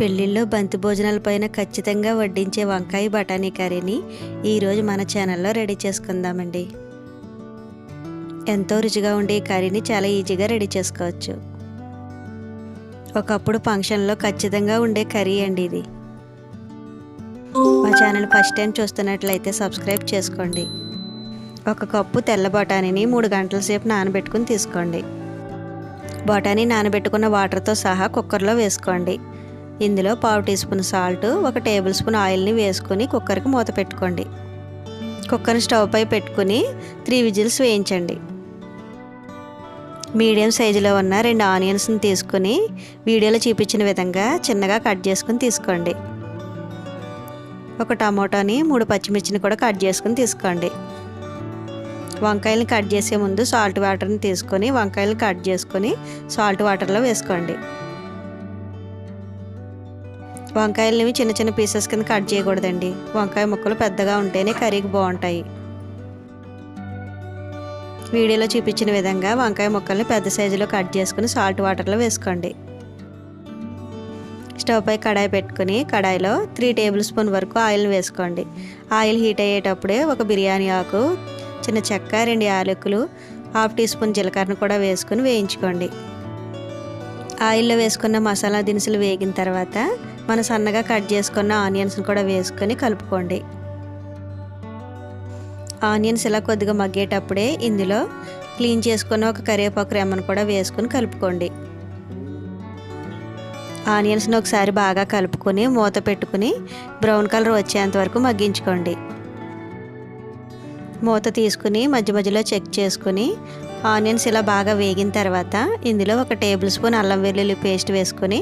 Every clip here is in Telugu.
పెళ్ళిళ్ళలో బంతి భోజనాలపైన ఖచ్చితంగా వడ్డించే వంకాయ బఠానీ కర్రీని ఈరోజు మన ఛానల్లో రెడీ చేసుకుందామండి. ఎంతో రుచిగా ఉండే ఈ కర్రీని చాలా ఈజీగా రెడీ చేసుకోవచ్చు. ఒకప్పుడు ఫంక్షన్లో ఖచ్చితంగా ఉండే కర్రీ అండి ఇది. మా ఛానల్ ఫస్ట్ టైం చూస్తున్నట్లయితే సబ్స్క్రైబ్ చేసుకోండి. ఒక కప్పు తెల్ల బఠానీని మూడు గంటల సేపు నానబెట్టుకుని తీసుకోండి. బఠానీ నానబెట్టుకున్న వాటర్తో సహా కుక్కర్లో వేసుకోండి. ఇందులో పావు టీ స్పూన్ సాల్ట్ ఒక టేబుల్ స్పూన్ ఆయిల్ని వేసుకొని కుక్కర్కి మూత పెట్టుకోండి. కుక్కర్ని స్టవ్ పై పెట్టుకుని త్రీ విజిల్స్ వేయించండి. మీడియం సైజులో ఉన్న రెండు ఆనియన్స్ని తీసుకుని వీడియోలో చూపించిన విధంగా చిన్నగా కట్ చేసుకుని తీసుకోండి. ఒక టమోటాని మూడు పచ్చిమిర్చిని కూడా కట్ చేసుకుని తీసుకోండి. వంకాయలను కట్ చేసే ముందు సాల్ట్ వాటర్ని తీసుకొని వంకాయలు కట్ చేసుకొని సాల్ట్ వాటర్లో వేసుకోండి. వంకాయలని చిన్న చిన్న పీసెస్ కింద కట్ చేయకూడదండి. వంకాయ ముక్కలు పెద్దగా ఉంటేనే కర్రీకి బాగుంటాయి. వీడియోలో చూపించిన విధంగా వంకాయ ముక్కల్ని పెద్ద సైజులో కట్ చేసుకుని సాల్ట్ వాటర్లో వేసుకోండి. స్టవ్ పై కడాయి పెట్టుకుని కడాయిలో త్రీ టేబుల్ స్పూన్ వరకు ఆయిల్ వేసుకోండి. ఆయిల్ హీట్ అయ్యేటప్పుడే ఒక బిర్యానీ ఆకు చిన్న చెక్క రెండు యాలకులు హాఫ్ టీ స్పూన్ జీలకర్రను కూడా వేసుకుని వేయించుకోండి. ఆయిల్లో వేసుకున్న మసాలా దినుసులు వేగిన తర్వాత మన సన్నగా కట్ చేసుకున్న ఆనియన్స్ని కూడా వేసుకొని కలుపుకోండి. ఆనియన్స్ ఇలా కొద్దిగా మగ్గేటప్పుడే ఇందులో క్లీన్ చేసుకున్న ఒక కరివేపాకు రెమ్మను కూడా వేసుకొని కలుపుకోండి. ఆనియన్స్ని ఒకసారి బాగా కలుపుకొని మూత పెట్టుకుని బ్రౌన్ కలర్ వచ్చేంత వరకు మగ్గించుకోండి. మూత తీసుకుని మధ్య మధ్యలో చెక్ చేసుకుని ఆనియన్స్ ఇలా బాగా వేగిన తర్వాత ఇందులో ఒక టేబుల్ స్పూన్ అల్లం వెల్లుల్లి పేస్ట్ వేసుకొని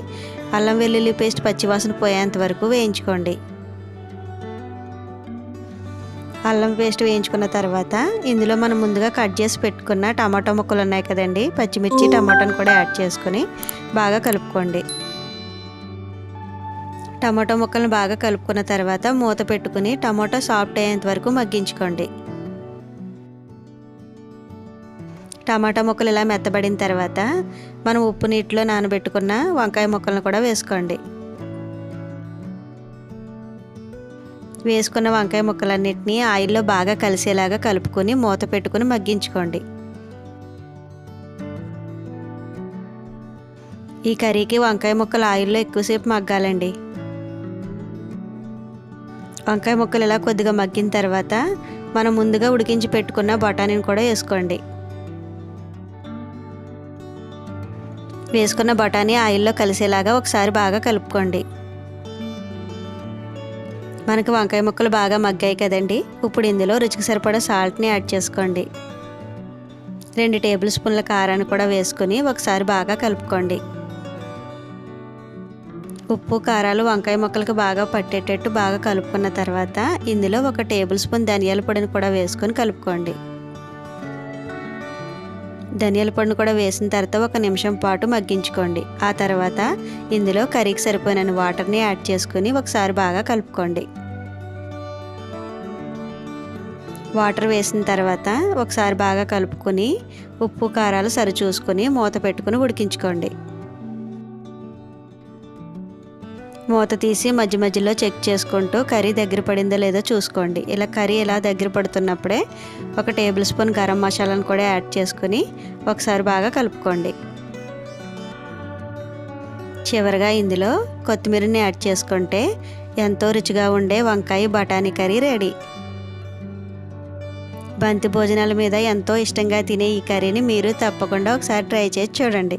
అల్లం వెల్లుల్లి పేస్ట్ పచ్చివాసన పోయేంత వరకు వేయించుకోండి. అల్లం పేస్ట్ వేయించుకున్న తర్వాత ఇందులో మనం ముందుగా కట్ చేసి పెట్టుకున్న టమాటో ముక్కలు ఉన్నాయి కదండి పచ్చిమిర్చి టమాటాను కూడా యాడ్ చేసుకొని బాగా కలుపుకోండి. టమాటో ముక్కలను బాగా కలుపుకున్న తర్వాత మూత పెట్టుకుని టమాటో సాఫ్ట్ అయ్యేంత వరకు మగ్గించుకోండి. టమాటా ముక్కలు ఇలా మెత్తబడిన తర్వాత మనం ఉప్పు నీటిలో నానబెట్టుకున్న వంకాయ ముక్కలను కూడా వేసుకోండి. వేసుకున్న వంకాయ ముక్కలన్నింటినీ ఆయిల్లో బాగా కలిసేలాగా కలుపుకొని మూత పెట్టుకుని మగ్గించుకోండి. ఈ కర్రీకి వంకాయ ముక్కలు ఆయిల్లో ఎక్కువసేపు మగ్గాలండి. వంకాయ ముక్కలు ఇలా కొద్దిగా మగ్గిన తర్వాత మనం ముందుగా ఉడికించి పెట్టుకున్న బఠానీని కూడా వేసుకోండి. వేసుకున్న బఠానీ ఆయిల్లో కలిసేలాగా ఒకసారి బాగా కలుపుకోండి. మనకు వంకాయ ముక్కలు బాగా మగ్గాయి కదండి. ఇప్పుడు ఇందులో రుచికి సరిపడా సాల్ట్ని యాడ్ చేసుకోండి. రెండు టేబుల్ స్పూన్ల కారాన్ని కూడా వేసుకొని ఒకసారి బాగా కలుపుకోండి. ఉప్పు కారాలు వంకాయ ముక్కలకు బాగా పట్టేటట్టు బాగా కలుపుకున్న తర్వాత ఇందులో ఒక టేబుల్ స్పూన్ ధనియాల పొడిని కూడా వేసుకొని కలుపుకోండి. ధనియాల పండు కూడా వేసిన తర్వాత ఒక నిమిషం పాటు మగ్గించుకోండి. ఆ తర్వాత ఇందులో కర్రీకి సరిపోయిన వాటర్ని యాడ్ చేసుకుని ఒకసారి బాగా కలుపుకోండి. వాటర్ వేసిన తర్వాత ఒకసారి బాగా కలుపుకొని ఉప్పు కారాలు సరిచూసుకుని మూత పెట్టుకుని ఉడికించుకోండి. మూత తీసి మధ్య మధ్యలో చెక్ చేసుకుంటూ కర్రీ దగ్గర పడిందో లేదో చూసుకోండి. ఇలా కర్రీ ఇలా దగ్గర పడుతున్నప్పుడే ఒక టేబుల్ స్పూన్ గరం మసాలాను కూడా యాడ్ చేసుకుని ఒకసారి బాగా కలుపుకోండి. చివరిగా ఇందులో కొత్తిమీరని యాడ్ చేసుకుంటే ఎంతో రుచిగా ఉండే వంకాయ బఠానీ కర్రీ రెడీ. బంతి భోజనాల మీద ఎంతో ఇష్టంగా తినే ఈ కర్రీని మీరు తప్పకుండా ఒకసారి ట్రై చేసి చూడండి.